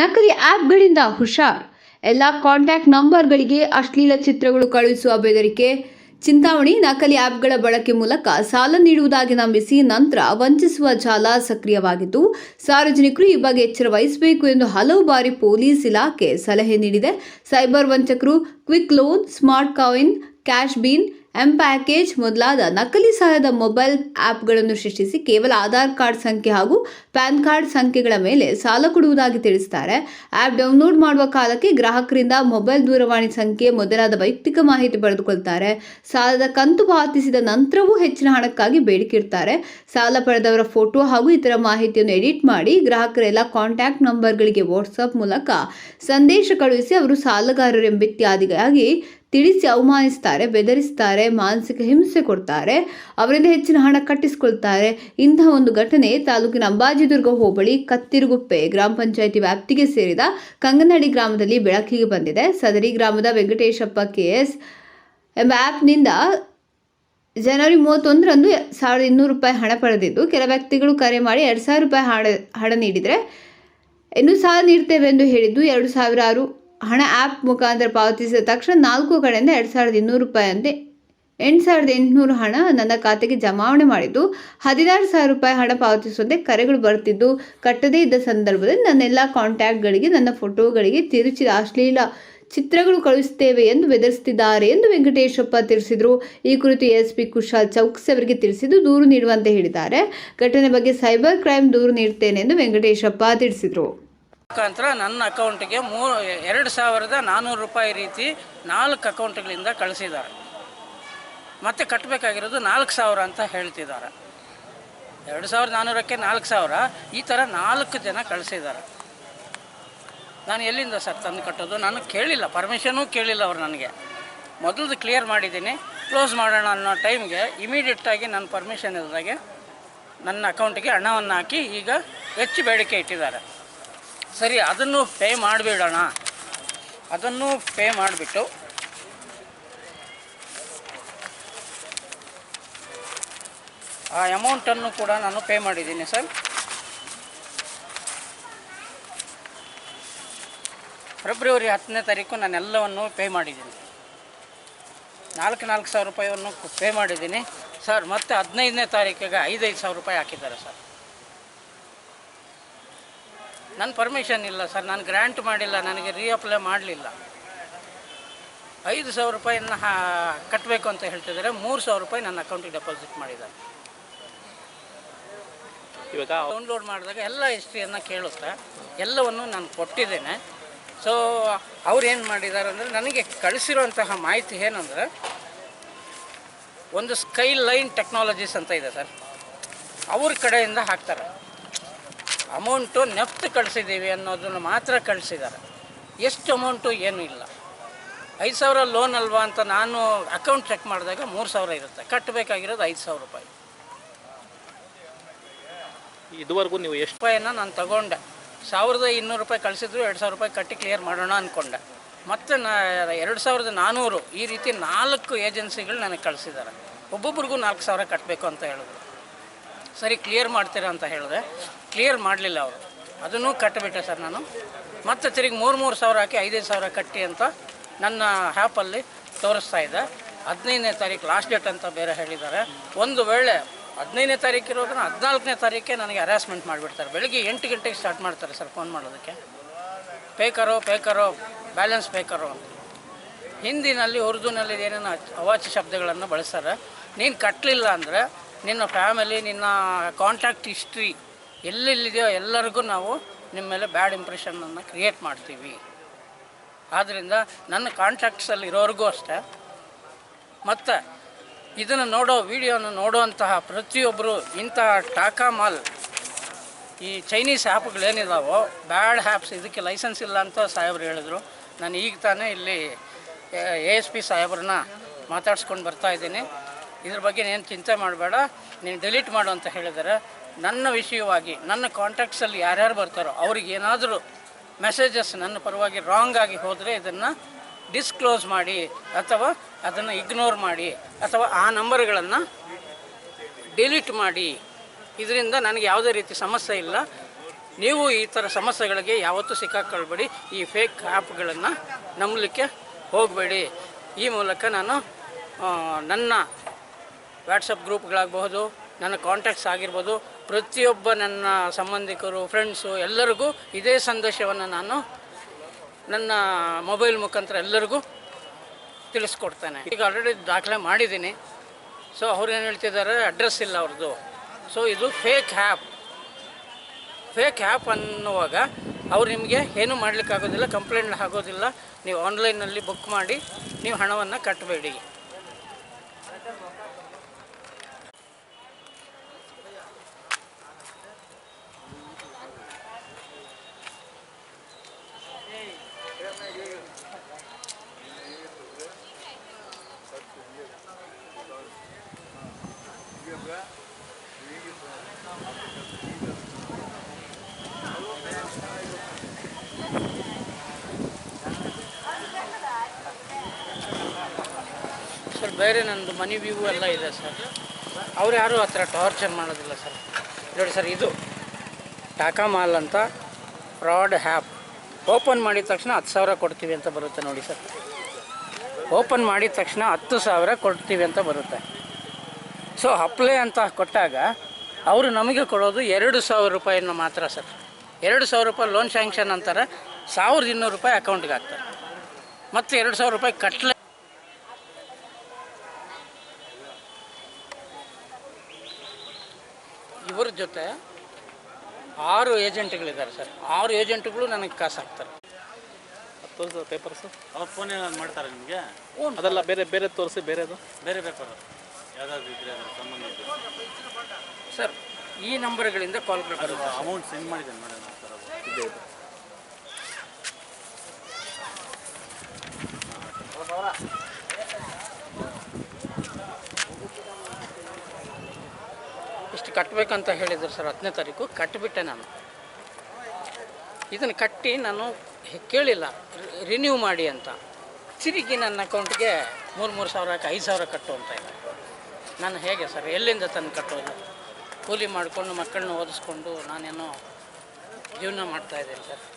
ನಕಲಿ ಆ್ಯಪ್ಗಳಿಂದ ಹುಷಾರ್. ಎಲ್ಲ ಕಾಂಟ್ಯಾಕ್ಟ್ ನಂಬರ್ಗಳಿಗೆ ಅಶ್ಲೀಲ ಚಿತ್ರಗಳು ಕಳುಹಿಸುವ ಬೆದರಿಕೆ. ಚಿಂತಾಮಣಿ ನಕಲಿ ಆ್ಯಪ್ಗಳ ಬಳಕೆ ಮೂಲಕ ಸಾಲ ನೀಡುವುದಾಗಿ ನಂಬಿಸಿ ನಂತರ ವಂಚಿಸುವ ಜಾಲ ಸಕ್ರಿಯವಾಗಿದ್ದು, ಸಾರ್ವಜನಿಕರು ಈ ಬಗ್ಗೆ ಎಚ್ಚರ ವಹಿಸಬೇಕು ಎಂದು ಹಲವು ಬಾರಿ ಪೊಲೀಸ್ ಇಲಾಖೆ ಸಲಹೆ ನೀಡಿದೆ. Cyber ವಂಚಕರು quick loan, smart coin, cash bean M package ಮೊದಲಾದ ನಕಲಿ ಸಹಾಯದ ಮೊಬೈಲ್ ಆ್ಯಪ್ಗಳನ್ನು ಸೃಷ್ಟಿಸಿ ಕೇವಲ ಆಧಾರ್ ಕಾರ್ಡ್ ಸಂಖ್ಯೆ ಹಾಗೂ ಪ್ಯಾನ್ ಕಾರ್ಡ್ ಸಂಖ್ಯೆಗಳ ಮೇಲೆ ಸಾಲ ಕೊಡುವುದಾಗಿ ತಿಳಿಸುತ್ತಾರೆ ಆ್ಯಪ್ ಡೌನ್ಲೋಡ್ ಮಾಡುವ ಕಾಲಕ್ಕೆ ಗ್ರಾಹಕರಿಂದ ಮೊಬೈಲ್ ದೂರವಾಣಿ ಸಂಖ್ಯೆ ಮೊದಲಾದ ವೈಯಕ್ತಿಕ ಮಾಹಿತಿ ಪಡೆದುಕೊಳ್ತಾರೆ. ಸಾಲದ ಕಂತು ಪಾವತಿಸಿದ ನಂತರವೂ ಹೆಚ್ಚಿನ ಹಣಕ್ಕಾಗಿ ಬೇಡಿಕೆ ಇಡ್ತಾರೆ ಸಾಲ ಪಡೆದವರ ಫೋಟೋ ಹಾಗೂ ಇತರ ಮಾಹಿತಿಯನ್ನು ಎಡಿಟ್ ಮಾಡಿ ಗ್ರಾಹಕರೆಲ್ಲ ಕಾಂಟ್ಯಾಕ್ಟ್ ನಂಬರ್ಗಳಿಗೆ ವಾಟ್ಸಪ್ ಮೂಲಕ ಸಂದೇಶ ಕಳುಹಿಸಿ ಅವರು ಸಾಲಗಾರರೆಂಬಿತ್ಯಾದಿಗಾಗಿ ತಿಳಿಸಿ ಅವಮಾನಿಸ್ತಾರೆ, ಬೆದರಿಸ್ತಾರೆ, ಮಾನಸಿಕ ಹಿಂಸೆ ಕೊಡ್ತಾರೆ, ಅವರಿಂದ ಹೆಚ್ಚಿನ ಹಣ ಕಟ್ಟಿಸಿಕೊಳ್ತಾರೆ. ಇಂತಹ ಒಂದು ಘಟನೆ ತಾಲೂಕಿನ ಅಂಬಾಜಿದುರ್ಗ ಹೋಬಳಿ ಕತ್ತಿರುಗುಪ್ಪೆ ಗ್ರಾಮ ಪಂಚಾಯಿತಿ ವ್ಯಾಪ್ತಿಗೆ ಸೇರಿದ ಕಂಗನಡಿ ಗ್ರಾಮದಲ್ಲಿ ಬೆಳಕಿಗೆ ಬಂದಿದೆ. ಸದರಿ ಗ್ರಾಮದ ವೆಂಕಟೇಶಪ್ಪ ಕೆಎಸ್ ಎಂಬ ಆ್ಯಪ್ನಿಂದ ಜನವರಿ ಮೂವತ್ತೊಂದರಂದು ಸಾವಿರದ ಇನ್ನೂರು ರೂಪಾಯಿ ಹಣ ಪಡೆದಿದ್ದು, ಕೆಲ ವ್ಯಕ್ತಿಗಳು ಕರೆ ಮಾಡಿ ಎರಡು ಸಾವಿರ ರೂಪಾಯಿ ಹಣ ಹಣ ನೀಡಿದರೆ, ಇನ್ನೂ ಸಾಲ ನೀಡ್ತೇವೆ ಎಂದು ಹೇಳಿದ್ದು ಎರಡು ಸಾವಿರಾರು ಹಣ ಆ್ಯಪ್ ಮುಖಾಂತರ ಪಾವತಿಸಿದ ತಕ್ಷಣ ನಾಲ್ಕು ಕಡೆಯಿಂದ ಎರಡು ಸಾವಿರದ ಇನ್ನೂರು ರೂಪಾಯಿ ಅಂತೆ ಎಂಟು ಸಾವಿರದ ಎಂಟುನೂರು ಹಣ ನನ್ನ ಖಾತೆಗೆ ಜಮಾವಣೆ ಮಾಡಿದ್ದು, ಹದಿನಾರು ಸಾವಿರ ರೂಪಾಯಿ ಹಣ ಪಾವತಿಸುವಂತೆ ಕರೆಗಳು ಬರ್ತಿದ್ದು ಕಟ್ಟದೇ ಇದ್ದ ಸಂದರ್ಭದಲ್ಲಿ ನನ್ನೆಲ್ಲ ಕಾಂಟ್ಯಾಕ್ಟ್ಗಳಿಗೆ, ನನ್ನ ಫೋಟೋಗಳಿಗೆ ತಿರುಚಿದ ಅಶ್ಲೀಲ ಚಿತ್ರಗಳು ಕಳುಹಿಸುತ್ತೇವೆ ಎಂದು ಬೆದರಿಸುತ್ತಿದ್ದಾರೆ ಎಂದು ವೆಂಕಟೇಶಪ್ಪ ತಿಳಿಸಿದರು. ಈ ಕುರಿತು ಎಸ್ಪಿ ಕುಶಾಲ್ ಚೌಕ್ಸ್ ಅವರಿಗೆ ತಿಳಿಸಿದ್ದು, ದೂರು ನೀಡುವಂತೆ ಹೇಳಿದ್ದಾರೆ. ಘಟನೆ ಬಗ್ಗೆ ಸೈಬರ್ ಕ್ರೈಮ್ ದೂರು ನೀಡುತ್ತೇನೆ ಎಂದು ವೆಂಕಟೇಶಪ್ಪ ತಿಳಿಸಿದರು. ಮುಖಾಂತರ ನನ್ನ ಅಕೌಂಟಿಗೆ ಮೂ ಎರಡು ಸಾವಿರದ ನಾನ್ನೂರು ರೂಪಾಯಿ ರೀತಿ ನಾಲ್ಕು ಅಕೌಂಟ್ಗಳಿಂದ ಕಳಿಸಿದ್ದಾರೆ. ಮತ್ತೆ ಕಟ್ಟಬೇಕಾಗಿರೋದು ನಾಲ್ಕು ಸಾವಿರ ಅಂತ ಹೇಳ್ತಿದ್ದಾರೆ. ಎರಡು ಸಾವಿರದ ನಾನ್ನೂರಕ್ಕೆ ನಾಲ್ಕು ಸಾವಿರ, ಈ ಥರ ನಾಲ್ಕು ಜನ ಕಳಿಸಿದ್ದಾರೆ. ನಾನು ಎಲ್ಲಿಂದ ಸರ್ ತಂದು ಕಟ್ಟೋದು? ನಾನು ಕೇಳಿಲ್ಲ, ಪರ್ಮಿಷನೂ ಕೇಳಿಲ್ಲ ಅವರು ನನಗೆ. ಮೊದಲು ಕ್ಲಿಯರ್ ಮಾಡಿದ್ದೀನಿ, ಕ್ಲೋಸ್ ಮಾಡೋಣ ಅನ್ನೋ ಟೈಮ್ಗೆ ಇಮಿಡಿಯೇಟಾಗಿ ನನ್ನ ಪರ್ಮಿಷನ್ ಇಲ್ಲದಾಗೆ ನನ್ನ ಅಕೌಂಟಿಗೆ ಹಣವನ್ನು ಹಾಕಿ ಈಗ ಹೆಚ್ಚು ಬೇಡಿಕೆ ಇಟ್ಟಿದ್ದಾರೆ. ಸರಿ, ಅದನ್ನು ಪೇ ಮಾಡಿಬಿಡೋಣ ಅದನ್ನು ಪೇ ಮಾಡಿಬಿಟ್ಟು. ಆ ಅಮೌಂಟನ್ನು ಕೂಡ ನಾನು ಪೇ ಮಾಡಿದ್ದೀನಿ ಸರ್ ಫೆಬ್ರವರಿ ಹತ್ತನೇ ತಾರೀಕು ನಾನು ಎಲ್ಲವನ್ನು ಪೇ ಮಾಡಿದ್ದೀನಿ. ನಾಲ್ಕು ನಾಲ್ಕು ಸಾವಿರ ರೂಪಾಯಿಯನ್ನು ಪೇ ಮಾಡಿದ್ದೀನಿ. ಸರ್ ಮತ್ತೆ ಹದಿನೈದನೇ ತಾರೀಕಿಗೆ ಐದೈದು ಸಾವಿರ ರೂಪಾಯಿ ಹಾಕಿದ್ದಾರೆ ಸರ್ ನನ್ನ ಪರ್ಮಿಷನ್ ಇಲ್ಲ ಸರ್ ನಾನು ಗ್ರ್ಯಾಂಟ್ ಮಾಡಿಲ್ಲ ನನಗೆ ರೀಅಪ್ಲೈ ಮಾಡಲಿಲ್ಲ. ಐದು ಸಾವಿರ ರೂಪಾಯಿನ ಕಟ್ಟಬೇಕು ಅಂತ ಹೇಳ್ತಿದ್ದಾರೆ. ಮೂರು ಸಾವಿರ ರೂಪಾಯಿ ನನ್ನ ಅಕೌಂಟಿಗೆ ಡೆಪಾಸಿಟ್ ಮಾಡಿದ್ದಾರೆ. ಇವಾಗ ಡೌನ್ಲೋಡ್ ಮಾಡಿದಾಗ ಎಲ್ಲ ಹಿಸ್ಟ್ರಿಯನ್ನು ಕೇಳುತ್ತೆ ಎಲ್ಲವನ್ನು ನಾನು ಕೊಟ್ಟಿದ್ದೇನೆ. ಸೊ ಅವ್ರು ಏನು ಮಾಡಿದ್ದಾರೆ ಅಂದರೆ ನನಗೆ ಕಳಿಸಿರುವಂತಹ ಮಾಹಿತಿ ಏನಂದರೆ ಒಂದು ಸ್ಕೈ ಲೈನ್ ಟೆಕ್ನಾಲಜೀಸ್ ಅಂತ ಇದೆ ಸರ್ ಅವ್ರ ಕಡೆಯಿಂದ ಹಾಕ್ತಾರೆ. ಅಮೌಂಟು ನೆಫ್ಟ್ ಕಳಿಸಿದ್ದೀವಿ ಅನ್ನೋದನ್ನು ಮಾತ್ರ ಕಳಿಸಿದ್ದಾರೆ. ಎಷ್ಟು ಅಮೌಂಟು ಏನೂ ಇಲ್ಲ. ಐದು ಸಾವಿರ ಲೋನ್ ಅಲ್ವಾ ಅಂತ ನಾನು ಅಕೌಂಟ್ ಚೆಕ್ ಮಾಡಿದಾಗ ಮೂರು ಸಾವಿರ ಇರುತ್ತೆ. ಕಟ್ಟಬೇಕಾಗಿರೋದು ಐದು ಸಾವಿರ ರೂಪಾಯಿ. ಇದುವರೆಗೂ ನೀವು ಎಷ್ಟು ರೂಪಾಯಿನ ನಾನು ತಗೊಂಡೆ. ಸಾವಿರದ ಇನ್ನೂರು ರೂಪಾಯಿ ಕಳಿಸಿದ್ರು ಎರಡು ಸಾವಿರ ರೂಪಾಯಿ ಕಟ್ಟಿ ಕ್ಲಿಯರ್ ಮಾಡೋಣ ಅಂದ್ಕೊಂಡೆ ಮತ್ತು ನಾ ಎರಡು ಸಾವಿರದ ನಾನ್ನೂರು ಈ ರೀತಿ ನಾಲ್ಕು ಏಜೆನ್ಸಿಗಳು ನನಗೆ ಕಳಿಸಿದ್ದಾರೆ. ಒಬ್ಬೊಬ್ರಿಗೂ ನಾಲ್ಕು ಸಾವಿರ ಕಟ್ಟಬೇಕು ಅಂತ ಹೇಳಿದ್ರು. ಸರಿ ಕ್ಲಿಯರ್ ಮಾಡ್ತೀರಾ ಅಂತ ಹೇಳಿದೆ. ಕ್ಲಿಯರ್ ಮಾಡಲಿಲ್ಲ ಅವರು. ಅದನ್ನು ಕಟ್ಟಬಿಟ್ಟೆ ಸರ್ ನಾನು. ಮತ್ತೆ ತಿರುಗಿ ಮೂರು ಮೂರು ಸಾವಿರ ಹಾಕಿ ಐದೈದು ಸಾವಿರ ಕಟ್ಟಿ ಅಂತ ನನ್ನ ಆ್ಯಪಲ್ಲಿ ತೋರಿಸ್ತಾ ಇದ್ದೆ. ಹದಿನೈದನೇ ತಾರೀಕು ಲಾಸ್ಟ್ ಡೇಟ್ ಅಂತ ಬೇರೆ ಹೇಳಿದ್ದಾರೆ. ಒಂದು ವೇಳೆ ಹದಿನೈದನೇ ತಾರೀಕು ಇರೋದನ್ನ ಹದಿನಾಲ್ಕನೇ ತಾರೀಕೆ ನನಗೆ ಹರಾಸ್ಮೆಂಟ್ ಮಾಡಿಬಿಡ್ತಾರೆ. ಬೆಳಿಗ್ಗೆ ಎಂಟು ಗಂಟೆಗೆ ಸ್ಟಾರ್ಟ್ ಮಾಡ್ತಾರೆ ಸರ್ ಫೋನ್ ಮಾಡೋದಕ್ಕೆ. ಪೇಕರೋ ಪೇಕರೋ ಬ್ಯಾಲೆನ್ಸ್ ಪೇಕರೋ ಅಂತ. ಹಿಂದಿನಲ್ಲಿ, ಉರ್ದುನಲ್ಲಿ ಏನೇನು ಅವಾಚ್ಯ ಶಬ್ದಗಳನ್ನು ಬಳಸ್ತಾರೆ. ನೀನು ಕಟ್ಟಲಿಲ್ಲ ಅಂದರೆ ನಿನ್ನ ಫ್ಯಾಮಿಲಿ, ನಿನ್ನ ಕಾಂಟ್ಯಾಕ್ಟ್ ಹಿಸ್ಟ್ರಿ ಎಲ್ಲೆಲ್ಲಿದೆಯೋ ಎಲ್ಲರಿಗೂ ನಾವು ನಿಮ್ಮ ಮೇಲೆ ಬ್ಯಾಡ್ ಇಂಪ್ರೆಷನನ್ನು ಕ್ರಿಯೇಟ್ ಮಾಡ್ತೀವಿ. ಆದ್ದರಿಂದ ನನ್ನ ಕಾಂಟ್ಯಾಕ್ಟ್ಸಲ್ಲಿ ಇರೋರಿಗೂ ಅಷ್ಟೇ. ಮತ್ತು ಇದನ್ನು ನೋಡೋ ವಿಡಿಯೋನ ನೋಡುವಂತಹ ಪ್ರತಿಯೊಬ್ಬರು ಇಂತಹ ಟಾಕಾ ಮಾಲ್, ಈ ಚೈನೀಸ್ ಆ್ಯಪ್ಗಳೇನಿದಾವೋ ಬ್ಯಾಡ್ ಆ್ಯಪ್ಸ್ ಇದಕ್ಕೆ ಲೈಸೆನ್ಸ್ ಇಲ್ಲ ಅಂತ ಸಾಹೇಬ್ರು ಹೇಳಿದ್ರು. ನಾನು ಈಗ ತಾನೇ ಇಲ್ಲಿ ಎ ಎಸ್ ಪಿ ಸಾಹೇಬ್ರನ್ನ ಮಾತಾಡ್ಸ್ಕೊಂಡು ಬರ್ತಾ ಇದ್ದೀನಿ. ಇದ್ರ ಬಗ್ಗೆ ಏನು ಚಿಂತೆ ಮಾಡಬೇಡ, ನೀನು ಡಿಲೀಟ್ ಮಾಡು ಅಂತ ಹೇಳಿದರೆ. ನನ್ನ ವಿಷಯವಾಗಿ, ನನ್ನ ಕಾಂಟ್ಯಾಕ್ಟ್ಸಲ್ಲಿ ಯಾರ್ಯಾರು ಬರ್ತಾರೋ, ಅವ್ರಿಗೆ ಏನಾದರೂ ಮೆಸೇಜಸ್ ನನ್ನ ಪರವಾಗಿ ರಾಂಗ್ ಆಗಿ ಹೋದರೆ ಇದನ್ನು ಡಿಸ್ಕ್ಲೋಸ್ ಮಾಡಿ, ಅಥವಾ ಅದನ್ನು ಇಗ್ನೋರ್ ಮಾಡಿ, ಅಥವಾ ಆ ನಂಬರ್ಗಳನ್ನು ಡಿಲೀಟ್ ಮಾಡಿ. ಇದರಿಂದ ನನಗೆ ಯಾವುದೇ ರೀತಿ ಸಮಸ್ಯೆ ಇಲ್ಲ. ನೀವು ಈ ಥರ ಸಮಸ್ಯೆಗಳಿಗೆ ಯಾವತ್ತೂ ಸಿಕ್ಕಾಕೊಳ್ಬೇಡಿ. ಈ ಫೇಕ್ ಆ್ಯಪ್ಗಳನ್ನು ನಂಬಲಿಕ್ಕೆ ಹೋಗಬೇಡಿ. ಈ ಮೂಲಕ ನಾನು ನನ್ನ ವಾಟ್ಸಪ್ ಗ್ರೂಪ್ಗಳಾಗಬಹುದು, ನನ್ನ ಕಾಂಟ್ಯಾಕ್ಟ್ಸ್ ಆಗಿರ್ಬೋದು, ಪ್ರತಿಯೊಬ್ಬ ನನ್ನ ಸಂಬಂಧಿಕರು ಫ್ರೆಂಡ್ಸು ಎಲ್ಲರಿಗೂ ಇದೇ ಸಂದೇಶವನ್ನು ನಾನು ನನ್ನ ಮೊಬೈಲ್ ಮುಖಾಂತರ ಎಲ್ಲರಿಗೂ ತಿಳಿಸ್ಕೊಡ್ತೇನೆ. ಈಗ ಆಲ್ರೆಡಿ ದಾಖಲೆ ಮಾಡಿದ್ದೀನಿ. ಸೊ ಅವ್ರು ಏನು ಹೇಳ್ತಿದ್ದಾರೆ? ಅಡ್ರೆಸ್ ಇಲ್ಲ ಅವ್ರದ್ದು ಸೊ ಇದು ಫೇಕ್ ಆ್ಯಪ್ ಫೇಕ್ ಆ್ಯಪ್ ಅನ್ನುವಾಗ ಅವ್ರು ನಿಮಗೆ ಏನೂ ಮಾಡಲಿಕ್ಕಾಗೋದಿಲ್ಲ ಕಂಪ್ಲೇಂಟ್ ಆಗೋದಿಲ್ಲ ನೀವು ಆನ್ಲೈನಲ್ಲಿ ಬುಕ್ ಮಾಡಿ, ನೀವು ಹಣವನ್ನು ಕಟ್ಟಬೇಡಿ ಸರ್ ಬೇರೆ ನಂದು, ಮನಿ ವ್ಯೂ ಎಲ್ಲ ಇದೆ ಸರ್ ಅವ್ರು ಯಾರೂ ಹತ್ರ ಟಾರ್ಚರ್ ಮಾಡೋದಿಲ್ಲ ಸರ್ ನೋಡಿ ಸರ್ ಇದು ಟಾಕಾ ಮಾಲ್ ಅಂತ ಫ್ರಾಡ್ ಹ್ಯಾಪ್ ಓಪನ್ ಮಾಡಿದ ತಕ್ಷಣ ಹತ್ತು ಸಾವಿರ ಕೊಡ್ತೀವಿ ಅಂತ ಬರುತ್ತೆ ನೋಡಿ ಸರ್ ಓಪನ್ ಮಾಡಿದ ತಕ್ಷಣ ಹತ್ತು ಸಾವಿರ ಕೊಡ್ತೀವಿ ಅಂತ ಬರುತ್ತೆ. ಸೊ ಅಪ್ಲೈ ಅಂತ ಕೊಟ್ಟಾಗ ಅವರು ನಮಗೆ ಕೊಡೋದು ಎರಡು ಸಾವಿರ ರೂಪಾಯಿನ ಮಾತ್ರ ಸರ್ ಎರಡು ಸಾವಿರ ರೂಪಾಯಿ ಲೋನ್ ಸ್ಯಾಂಕ್ಷನ್ ಅಂತಾರೆ, ಸಾವಿರದ ಇನ್ನೂರು ರೂಪಾಯಿ ಅಕೌಂಟ್ಗೆ ಹಾಕ್ತಾರೆ. ಮತ್ತು ಎರಡು ಸಾವಿರ ರೂಪಾಯಿ ಕಟ್ಲೆ ಜೊತೆ ಆರು ಏಜೆಂಟ್ಗಳಿದ್ದಾರೆ ಸರ್. ಆರು ಏಜೆಂಟ್ಗಳು ನನಗೆ ಕಾಸು ಹಾಕ್ತಾರೆ. ತೋರಿಸ ಪೇಪರ್ಸು ಅವಾಗ ಫೋನ್ ಏನಾದ್ರು ಮಾಡ್ತಾರೆ ನಿಮಗೆ? ಅದೆಲ್ಲ ಬೇರೆ ಬೇರೆ ತೋರಿಸಿ ಬೇರೆದು ಬೇರೆ ಪೇಪರ್ ಯಾವ್ದಾದ್ರು ಇದ್ರೆ ಅದ್ರ ಸಂಬಂಧ ಸರ್ ಈ ನಂಬರ್ಗಳಿಂದ ಕಾಲ್ ಬರುತ್ತೆ ಅಮೌಂಟ್ ಸೆಂಡ್ ಮಾಡಿದ್ದೇನೆ ಮೇಡಮ್ ಸರ್ ಇದೆ. ಕಟ್ಟಬೇಕಂತ ಹೇಳಿದ್ರು ಸರ್ ಹತ್ತನೇ ತಾರೀಕು. ಕಟ್ಟಿಬಿಟ್ಟೆ ನಾನು. ಇದನ್ನು ಕಟ್ಟಿ ನಾನು ಕೇಳಿಲ್ಲ. ರಿನ್ಯೂ ಮಾಡಿ ಅಂತ. ತಿರುಗಿ ನನ್ನ ಅಕೌಂಟ್ಗೆ ಮೂರು ಮೂರು ಸಾವಿರಕ್ಕೆ ಐದು ಸಾವಿರ ಕಟ್ಟು ಅಂತ ಇದೆ. ನಾನು ಹೇಗೆ ಸರ್, ಎಲ್ಲಿಂದ ತಂದು ಕಟ್ಟೋದು? ಕೂಲಿ ಮಾಡಿಕೊಂಡು ಮಕ್ಕಳನ್ನ ಓದಿಸ್ಕೊಂಡು ನಾನೇನೋ ಜೀವನ ಮಾಡ್ತಾಯಿದ್ದೀನಿ ಸರ್.